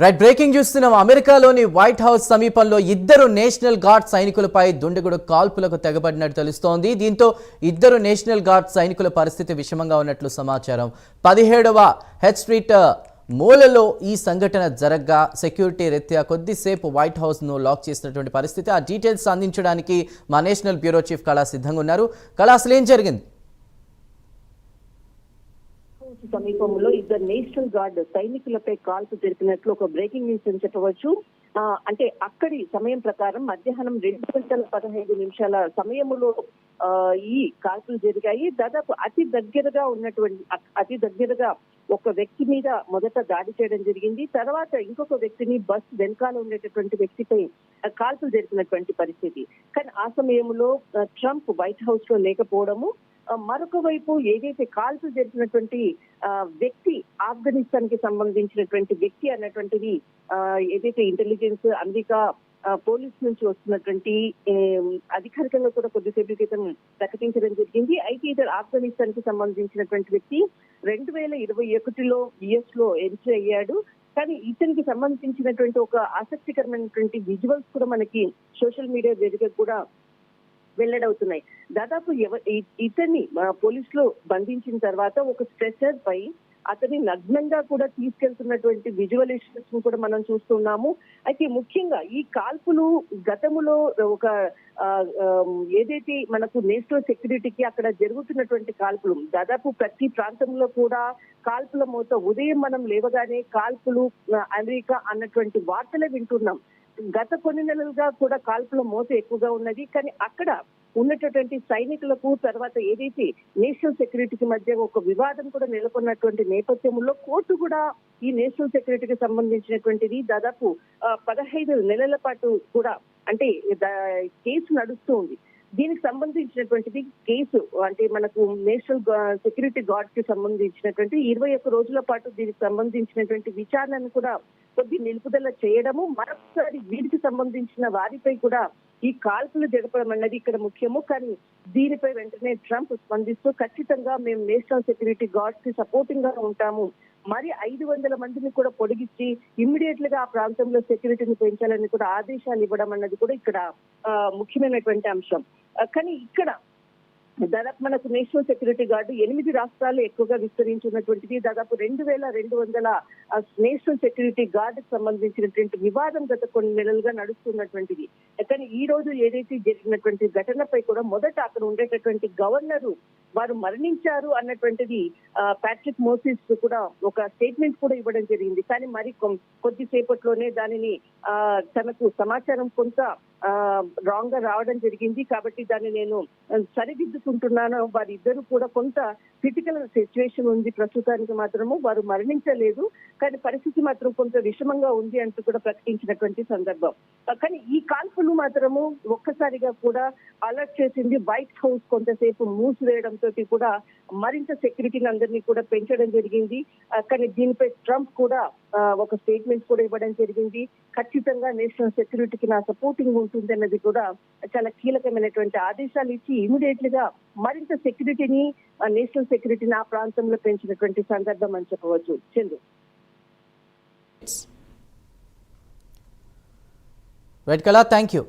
Right breaking చూస్తున్నాం అమెరికాలోని white house సమీపంలో ఇద్దరు నేషనల్ గార్డ్ సైనికులపై దుండగుడు కాల్పులకు తెగబడినట్టు తెలుస్తోంది. దీంతో ఇద్దరు నేషనల్ గార్డ్ సైనికుల పరిస్థితి విషమంగా ఉన్నట్లు సమాచారం. పదిహేడవ హెడ్ స్ట్రీట్ uh, మూలలో ఈ సంఘటన జరగ్గా. సెక్యూరిటీ రీత్యా కొద్దిసేపు వైట్ హౌస్ను లాక్ చేసినటువంటి పరిస్థితి. ఆ డీటెయిల్స్ అందించడానికి మా నేషనల్ బ్యూరో చీఫ్ కళా సిద్ధంగా ఉన్నారు. కళా అసలు ఏం జరిగింది హౌస్ సమీపంలో ఇద్దరు నేషనల్ గార్డ్ సైనికులపై కాల్పు జరిపినట్లు ఒక బ్రేకింగ్ న్యూస్ అని చెప్పవచ్చు. అంటే అక్కడి సమయం ప్రకారం మధ్యాహ్నం రెండు గంటల పదహైదు నిమిషాల సమయంలో ఈ కాల్పులు జరిగాయి. దాదాపు అతి దగ్గరగా ఉన్నటువంటి అతి దగ్గరగా ఒక వ్యక్తి మీద మొదట దాడి చేయడం జరిగింది. తర్వాత ఇంకొక వ్యక్తిని బస్ వెనకాల ఉండేటటువంటి వ్యక్తిపై కాల్పులు జరిపినటువంటి పరిస్థితి. కానీ ఆ సమయంలో ట్రంప్ వైట్ హౌస్లో లేకపోవడము మరొక వైపు ఏదైతే కాల్పులు జరిపినటువంటి ఆ, వ్యక్తి ఆఫ్ఘనిస్తాన్కి సంబంధించినటువంటి వ్యక్తి అన్నటువంటిది ఏదైతే ఇంటెలిజెన్స్ అమెరికా పోలీస్ నుంచి వస్తున్నటువంటి అధికారికంగా కూడా కొద్దిసేపు క్రితం ప్రకటించడం జరిగింది. అయితే ఇతడు ఆఫ్ఘనిస్తాన్కి సంబంధించినటువంటి వ్యక్తి రెండు వేల ఇరవై ఒకటిలో యుఎస్లో ఎంట్రీ అయ్యాడు. కానీ ఇతనికి సంబంధించినటువంటి ఒక ఆసక్తికరమైనటువంటి విజువల్స్ కూడా మనకి సోషల్ మీడియా వేదిక కూడా వెల్లడవుతున్నాయి. దాదాపు ఇతన్ని పోలీసులు బంధించిన తర్వాత ఒక స్ట్రెచర్ పై అతని నగ్నంగా కూడా తీసుకెళ్తున్నటువంటి విజువలైజేషన్స్ కూడా మనం చూస్తున్నాము. అయితే ముఖ్యంగా ఈ కాల్పులు గతములో ఒక ఆ, ఏదైతే మనకు నేషనల్ సెక్యూరిటీకి అక్కడ జరుగుతున్నటువంటి కాల్పులు దాదాపు ప్రతి ప్రాంతంలో కూడా కాల్పుల మూత ఉదయం మనం లేవగానే కాల్పులు అమెరికా అన్నటువంటి వార్తలే వింటున్నాం. గత కొన్ని నెలలుగా కూడా కాల్పుల మోత ఎక్కువగా ఉన్నది. కానీ అక్కడ ఉన్నటువంటి సైనికులకు తర్వాత ఏదైతే నేషనల్ సెక్యూరిటీకి మధ్య ఒక వివాదం కూడా నెలకొన్నటువంటి నేపథ్యంలో కోర్టు కూడా ఈ నేషనల్ సెక్యూరిటీకి సంబంధించినటువంటిది దాదాపు పదహైదు నెలల పాటు కూడా అంటే కేసు నడుస్తూ ఉంది. దీనికి సంబంధించినటువంటిది కేసు అంటే మనకు నేషనల్ సెక్యూరిటీ గార్డ్కి సంబంధించినటువంటి ఇరవై ఒక్క రోజుల పాటు దీనికి సంబంధించినటువంటి విచారణను కూడా కొద్ది నిలుపుదల చేయడము మరొకసారి వీటికి సంబంధించిన వారిపై కూడా ఈ కాల్పులు జరపడం అన్నది ఇక్కడ ముఖ్యము. కానీ దీనిపై వెంటనే ట్రంప్ స్పందిస్తూ ఖచ్చితంగా మేము నేషనల్ సెక్యూరిటీ గార్డ్స్కి సపోర్టింగ్గా ఉంటాము. మరి ఐదు వందల మందిని కూడా పొడిగించి ఇమ్మీడియట్గా ఆ ప్రాంతంలో సెక్యూరిటీని పెంచాలని కూడా ఆదేశాలు ఇవ్వడం అన్నది కూడా ఇక్కడ ఆ, ముఖ్యమైనటువంటి అంశం. కానీ ఇక్కడ దాదాపు మనకు నేషనల్ సెక్యూరిటీ గార్డు ఎనిమిది రాష్ట్రాలు ఎక్కువగా విస్తరించున్నటువంటిది. దాదాపు రెండు వేల రెండు వందల నేషనల్ సెక్యూరిటీ గార్డుకు సంబంధించినటువంటి వివాదం గత కొన్ని నెలలుగా నడుస్తున్నటువంటిది. కానీ ఈ రోజు ఏదైతే జరిగినటువంటి ఘటనపై కూడా మొదట అక్కడ ఉండేటటువంటి గవర్నరు వారు మరణించారు అన్నటువంటిది ప్యాట్రిక్ మోసిస్ కూడా ఒక స్టేట్మెంట్ కూడా ఇవ్వడం జరిగింది. కానీ మరి కొద్దిసేపట్లోనే దానిని ఆ, తనకు సమాచారం కొంత రాంగ్గా రావడం జరిగింది కాబట్టి దాన్ని నేను సరిదిద్దుకుంటున్నాను. వారిద్దరూ కూడా కొంత క్రిటికల్ సిచ్యువేషన్ ఉంది. ప్రస్తుతానికి మాత్రము వారు మరణించలేదు. కానీ పరిస్థితి మాత్రం కొంత విషమంగా ఉంది అంటూ కూడా ప్రకటించినటువంటి సందర్భం. కానీ ఈ కాల్పులు మాత్రము ఒక్కసారిగా కూడా అలర్ట్ చేసింది వైట్ హౌస్ కొంతసేపు మూసివేయడంతో కూడా మరింత సెక్యూరిటీని అందరినీ కూడా పెంచడం జరిగింది. కానీ దీనిపై ట్రంప్ కూడా ఒక స్టేట్మెంట్ కూడా ఇవ్వడం జరిగింది. ఖచ్చితంగా నేషనల్ సెక్యూరిటీకి నా సపోర్టింగ్ ఉంటుంది అన్నది కూడా చాలా కీలకమైనటువంటి ఆదేశాలు ఇచ్చి ఇమీడియట్గా మరింత సెక్యూరిటీని నేషనల్ సెక్యూరిటీని ఆ ప్రాంతంలో పెంచినటువంటి సందర్భం అని చెప్పవచ్చు. Chandru వెట్కలా thank you